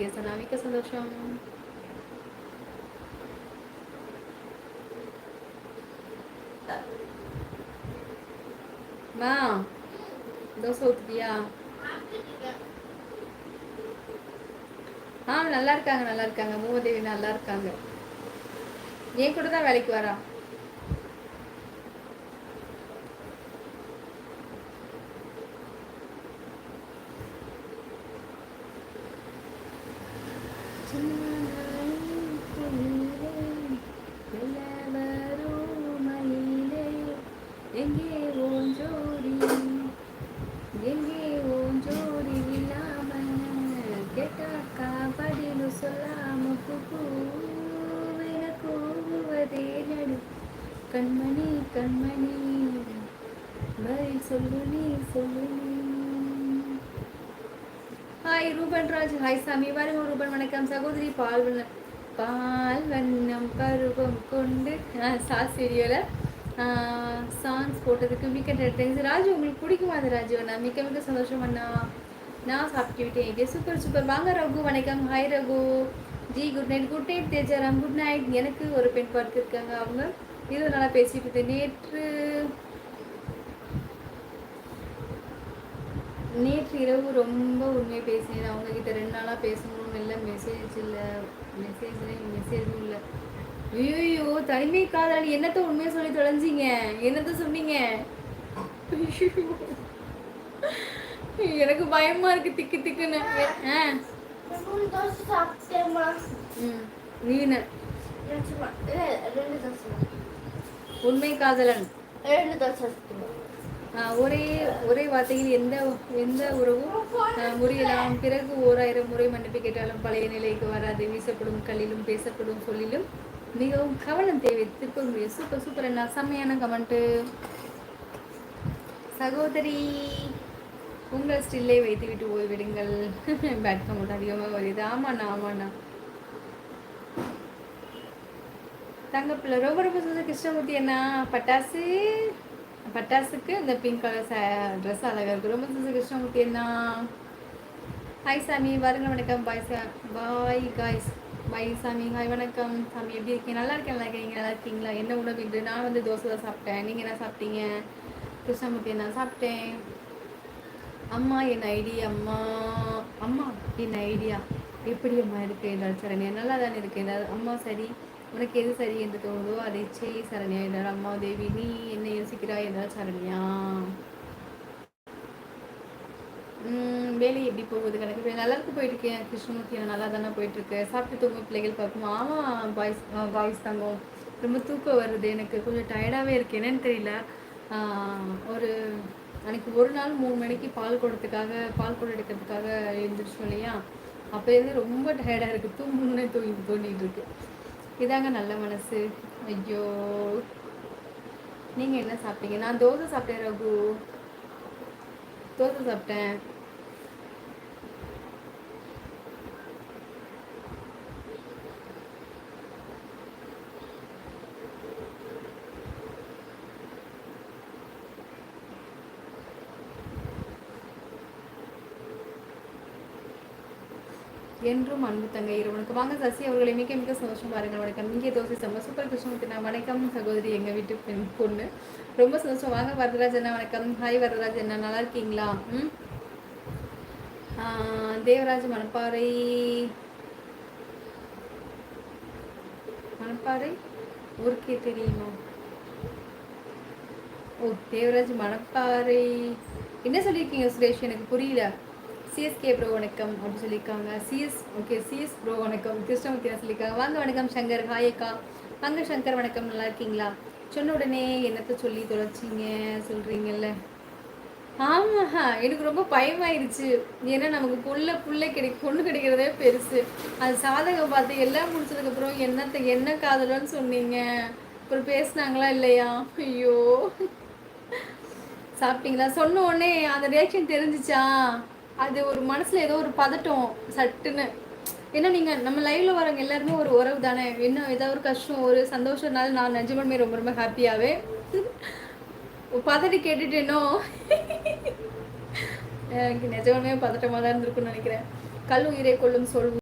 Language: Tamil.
டிஎஸ் சந்தோஷம் மா தோசை ஊத்துட்டியா ஆ நல்லா இருக்காங்க நல்லா இருக்காங்க. மூவதேவி நல்லா இருக்காங்க. என் கூட தான் வேலைக்கு வரா? எங்கே ஓன் ஜோடி எங்கே ஓன் ஜோடி இல்லாம கேட்டாக்கா பதிலு சொல்லாம கூவென கூவுவதே நடு கண்மணி கண்மணி பதில் சொல்லு நீ சொல்லு நீ ஹாய் ரூபன் ராஜ். ஹாய் சாமி. வருங்க ரூபன். வணக்கம். சகோதரி பால் வண்ணம் பால் வண்ணம் பருவம் கொண்டு சா சீரியலில் சாங்ஸ் போட்டதுக்கு மிக்க தேங்க்ஸ் ராஜு உங்களுக்கு பிடிக்குமா அது ராஜு? அண்ணா மிக்க மிக்க சந்தோஷம் அண்ணா. நான் சாப்பிட்டு விட்டேன். சூப்பர் சூப்பர் வாங்க ரகு. வணக்கம். Hi Raghu. Ji good night good night Tejaram. Good night எனக்கு ஒரு பெண் பார்த்து இருக்காங்க அவங்க. இது நல்லா பேசிட்டு இருந்தேன் நேற்று நேற்று இரவு ரொம்ப உண்மையை பேசினேன். அவங்க கிட்ட ரெண்டு நாளாக பேசணும்னு இல்லை. மெசேஜ் இல்லை. மெசேஜ்லேயும் மெசேஜும் இல்லை. ஐயோ தனிமை காதலி என்னத்த உண்மையை சொல்லி தொலைஞ்சிங்க? என்னத்த சொன்னீங்க? எனக்கு பயமா இருக்கு. திக்கு திக்குன்னு. உண்மை காதலன். ஒரே ஒரே வார்த்தையில் எந்த எந்த உறவும் முறியலாம். பிறகு ஓராயிரம் முறை மன்னிப்பு கேட்டாலும் பழைய நிலைக்கு வராது. வீசப்படும் கல்லிலும் பேசப்படும் சொல்லிலும் மிகவும் கவனம் தேவை. திருப்பூர் சூப்பர் சூப்பர் என்ன செம்மையான கமெண்ட்டு. சகோதரி உங்கள் ஸ்டில்லே வைத்து விட்டு ஓய்விடுங்கள் பேட் கமெண்ட் அதிகமாக வருது ஆமாண்ணா ஆமாண்ணா. தங்கப்பிள்ளை ரொம்ப ரொம்ப சூப்பர் கிருஷ்ணமூர்த்தி அண்ணா. பட்டாசு. பட்டாசுக்கு இந்த பிங்க் கலர் ட்ரெஸ் அழகாக இருக்குது ரொம்ப சூப்பர் கிருஷ்ணமூர்த்தி என்ன? ஹாய் சாமி. வருங்க வணக்கம். பாய் சா bye guys bye Sami. Hi வணக்கம். சாமி எப்படி இருக்கீங்க? நல்லா இருக்கேன் நல்லா இருக்கீங்க நல்லா இருக்கீங்களா? என்ன உணவு இன்று? நான் வந்து தோசை தான் சாப்பிட்டேன். நீங்கள் என்ன சாப்பிட்டீங்க? கிருஷ்ணமூர்த்தி நான் சாப்பிட்டேன். அம்மா என் ஐடி அம்மா. அம்மா என் ஐடியா. எப்படி அம்மா இருக்கு? என்றால் சரண்யா நல்லா தானே இருக்கு அம்மா சரி. உனக்கு எது சரி என்று தோணுதோ அதை செய் சரண்யா. என்றால் அம்மா தேவி நீ என்ன யோசிக்கிறாய் என்றால் சரண்யா. வேலை எப்படி போகுது? கணக்கு நல்லா இருக்கு போயிட்டுருக்கேன் கிருஷ்ணமூர்த்தி நல்லா தானே இருக்கேன் சாப்பிட்டு தூங்க பிள்ளைகள் பார்க்கும். ஆமாம் பாய்ஸ் பாய்ஸ் தங்கும். ரொம்ப தூக்கம் வருது எனக்கு. கொஞ்சம் டயர்டாகவே இருக்குது என்னன்னு தெரியல. ஒரு அன்னைக்கு ஒரு நாள் மூணு மணிக்கு பால் கொடுறதுக்காக பால் கூட எடுக்கிறதுக்காக எழுந்திரிச்சோம் இல்லையா? அப்போ இருந்து ரொம்ப டயர்டாக இருக்குது தூங்கணுன்னே தூங்கி தோண்டிகிட்டு இருக்கு. இதாங்க நல்ல மனசு. ஐயோ. நீங்கள் என்ன சாப்பிட்டீங்க? நான் தோசை சாப்பிட்டேன் ரகு. தோசை சாப்பிட்டேன். என்றும் அன்பு தங்கை இருவனுக்கு வாங்க சசி அவர்களை மிக மிக சந்தோஷம் பாருங்கள். வணக்கம். இங்கே தோசை செம்ம சூப்பர் கிருஷ்ணமூர்த்தி நான் வணக்கம். சகோதரி எங்கள் வீட்டு பெண் பொண்ணு. ரொம்ப சந்தோஷம். வாங்க வரதராஜ் அண்ணா வணக்கம். ஹாய் வரதராஜ் அண்ணா. நல்லா இருக்கீங்களா? ம்? தேவராஜ் மணப்பாறை. மணப்பாறை? ஊருக்கே தெரியுமா? ஓ தேவராஜ் மணப்பாறை. என்ன சொல்லியிருக்கீங்க சுரேஷ்? எனக்கு புரியல. சிஎஸ்கே ப்ரோ வணக்கம் அப்படின்னு சொல்லியிருக்காங்க. சிஎஸ் ஓகே சிஎஸ் ப்ரோ வணக்கம். கிருஷ்ணமூர்த்தியா சொல்லியிருக்காங்க வாங்க வணக்கம் சங்கர். ஹாயக்கா வாங்க சங்கர் வணக்கம். நல்லா இருக்கீங்களா? சொன்ன உடனே என்னத்தை சொல்லி தொலைச்சிங்க சொல்கிறீங்கல்ல ஆமாஹா எனக்கு ரொம்ப பயமாயிருச்சு. ஏன்னா நமக்கு புள்ள புள்ள கிடை பொண்ணு கிடைக்கிறதே பெருசு. அது சாதகம் பார்த்து எல்லாம் முடிச்சதுக்கப்புறம் என்னத்தை என்ன காதலன்னு சொன்னீங்க? அப்புறம் பேசினாங்களா இல்லையா? ஐயோ. சாப்பிட்டீங்களா? சொன்ன உடனே அந்த ரியாக்ஷன் தெரிஞ்சிச்சா? அது ஒரு மனசில் ஏதோ ஒரு பதட்டம் சட்டுன்னு. ஏன்னா நீங்கள் நம்ம லைவில் வரவங்க எல்லாருமே ஒரு உறவு தானே. என்ன ஏதாவது ஒரு கஷ்டம் ஒரு சந்தோஷம்னால நான் நிஜமே ரொம்ப ரொம்ப ஹாப்பியாகவே பதட்டி கேட்டுட்டேனோ எனக்கு நிஜமே பதட்டமாக தான் இருந்திருக்குன்னு நினைக்கிறேன். கல் உயிரை கொள்ளும் சொல்